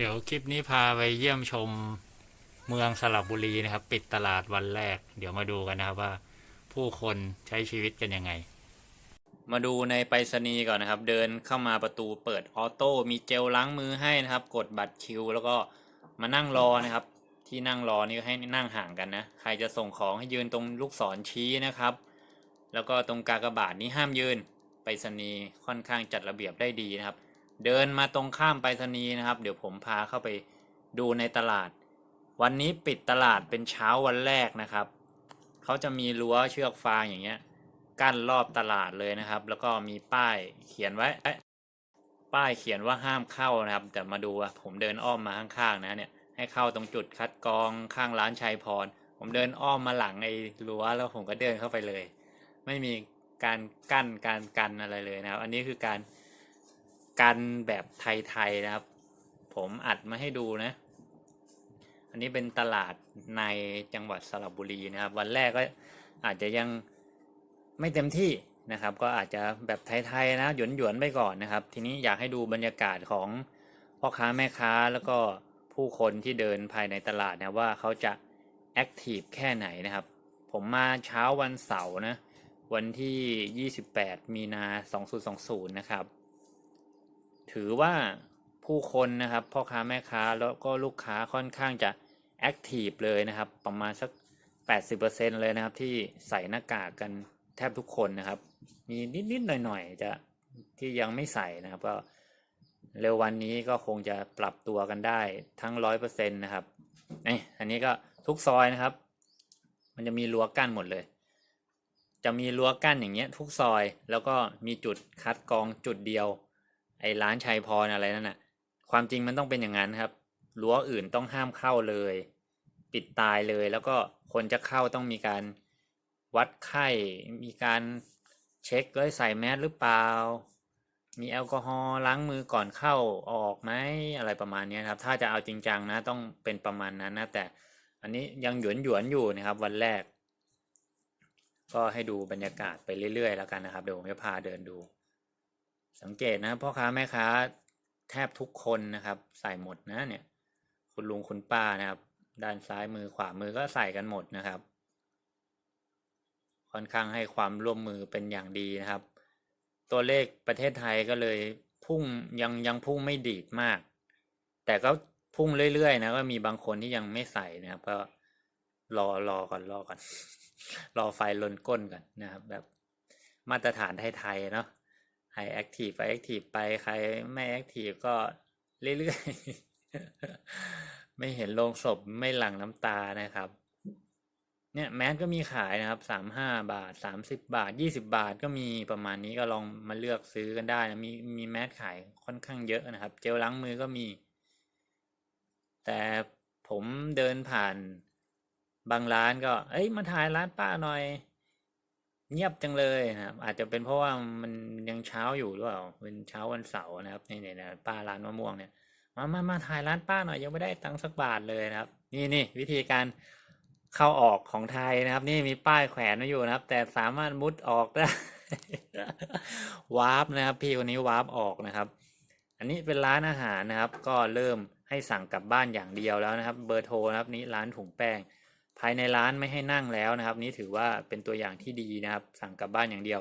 เดี๋ยวคลิปนี้พาไปเยี่ยมชมเมืองสระบบุรีนะครับ ปิดตลาดวันแรก เดี๋ยวมาดูกันนะครับว่า ผู้คนใช้ชีวิตกันยังไง มาดูในไปรษณีย์ก่อนนะครับ เดินเข้ามาประตูเปิดออโต้มีเจลล้างมือให้นะครับ กดบัตรคิว แล้วก็มานั่งรอนะครับ ที่นั่งรอนี่ให้นั่งห่างกันนะ ใครจะส่งของให้ยืนตรงลูกศรชี้นะครับ แล้วก็ตรงกากบาทนี้ห้ามยืนไปรษณีย์ค่อนข้างจัดระเบียบได้ดีนะครับ เดินมาตรงข้ามไปรษณีย์นะครับ เดี๋ยวผมพาเข้าไปดูในตลาด วันนี้ปิดตลาดเป็นเช้าวันแรกนะครับเขาจะมีรั้วเชือกฟางอย่างเงี้ย กั้นรอบตลาดเลยนะครับ แล้วก็มีป้ายเขียนไว้ป้ายเขียนว่าห้ามเข้านะครับ แต่มาดูผมเดินอ้อมมาข้างๆนะเนี่ยให้เข้าตรงจุดคัดกรองข้างร้านชัยพร ผมเดินอ้อมมาหลังไอ้รั้วแล้วผมก็เดินเข้าไปเลย ไม่มีการกั้นการกันอะไรเลยนะครับ อันนี้คือการ กันแบบไทยๆนะครับ ผมอัดมาให้ดูนะ อันนี้เป็นตลาดในจังหวัดสระบุรีนะครับ วันแรกก็อาจจะยังไม่เต็มที่นะครับ ก็อาจจะแบบไทยๆนะหยวนๆไปก่อนนะครับ ทีนี้อยากให้ดูบรรยากาศของพ่อค้าแม่ค้าแล้วก็ผู้คนที่เดินภายในตลาดนะว่าเขาจะแอคทีฟแค่ไหนนะครับ ผมมาเช้าวันเสาร์นะวันที่ 28 มีนา 2020 นะครับ ถือว่าผู้คนนะครับพ่อค้าแม่ค้าแล้วก็ลูกค้าค่อนข้างจะแอคทีฟเลยนะครับ ประมาณสัก 80%เลยนะครับ ที่ใส่หน้ากากกันแทบทุกคนนะครับ มีนิด ๆ หน่อย ๆ จะที่ยังไม่ใส่นะครับ ก็เร็ววันนี้ก็คงจะปรับตัวกันได้ทั้งร้อยเปอร์เซ็นต์นะครับนี่อันนี้ก็ทุกซอยนะครับ มันจะมีรั้วกั้นหมดเลย จะมีรั้วกั้นอย่างเงี้ยทุกซอยแล้วก็มีจุดคัดกรองจุดเดียว ไอ้ร้านชัยพรอะไรนั่นน่ะ ความจริงมันต้องเป็นอย่างนั้นครับรั้วอื่นต้องห้ามเข้าเลย ปิดตายเลยแล้วก็คนจะเข้าต้องมีการวัดไข้ มีการเช็คเลยใส่แมสหรือเปล่า มีแอลกอฮอล์ล้างมือก่อนเข้าออกไหมอะไรประมาณนี้ครับ ถ้าจะเอาจริงจังนะต้องเป็นประมาณนั้นนะแต่อันนี้ยังหยวนหยวนอยู่นะครับ วันแรก ก็ให้ดูบรรยากาศไปเรื่อยๆ แล้วกันนะครับ เดี๋ยวผมจะพาเดินดู สังเกตนะพ่อค้าแม่ค้าแทบทุกคนนะครับ ใส่หมดนะเนี่ย คุณลุงคุณป้านะครับ ด้านซ้ายมือขวามือก็ใส่กันหมดนะครับ ค่อนข้างให้ความร่วมมือเป็นอย่างดีนะครับ ตัวเลขประเทศไทยก็เลยพุ่งยังยังพุ่งไม่ดีดมาก แต่ก็พุ่งเรื่อยๆนะก็มีบางคนที่ยังไม่ใส่นะครับก็รอรอก่อนรอก่อน รอไฟลนก้นก่อนนะครับ แบบมาตรฐานไทยๆเนาะ ใครแอคทีฟไปแอคทีฟไปใครไม่แอคทีฟก็เรื่อยๆ ไม่เห็นโลงศพไม่หลั่งน้ำตานะครับ เนี่ยแมสก็มีขายนะครับสามห้าบาทสามสิบบาทยี่สิบาทก็มีประมาณนี้ก็ลองมาเลือกซื้อกันได้นะมีมีแมสขายค่อนข้างเยอะนะครับ เจลล้างมือก็มี แต่ผมเดินผ่านบางร้านก็ เอ้ยมาถ่ายร้านป้าหน่อย เงียบจังเลยนะครับ อาจจะเป็นเพราะว่ามันยังเช้าอยู่หรือเปล่าเป็นเช้าวันเสาร์นะครับนี่เนี่ยนะป้าร้านมะม่วงเนี่ยมามามาถ่ายร้านป้าหน่อยยังไม่ได้ตังค์สักบาทเลยนะครับ นี่นี่วิธีการเข้าออกของไทยนะครับ นี่มีป้ายแขวนไว้อยู่นะครับ แต่สามารถมุดออกได้วาร์ปนะครับ พี่คนนี้วาร์ปออกนะครับ อันนี้เป็นร้านอาหารนะครับ ก็เริ่มให้สั่งกลับบ้านอย่างเดียวแล้วนะครับ เบอร์โทรนะครับนี้ร้านถุงแป้ง ภายในร้านไม่ให้นั่งแล้วนะครับ นี่ถือว่าเป็นตัวอย่างที่ดีนะครับ สั่งกลับบ้านอย่างเดียว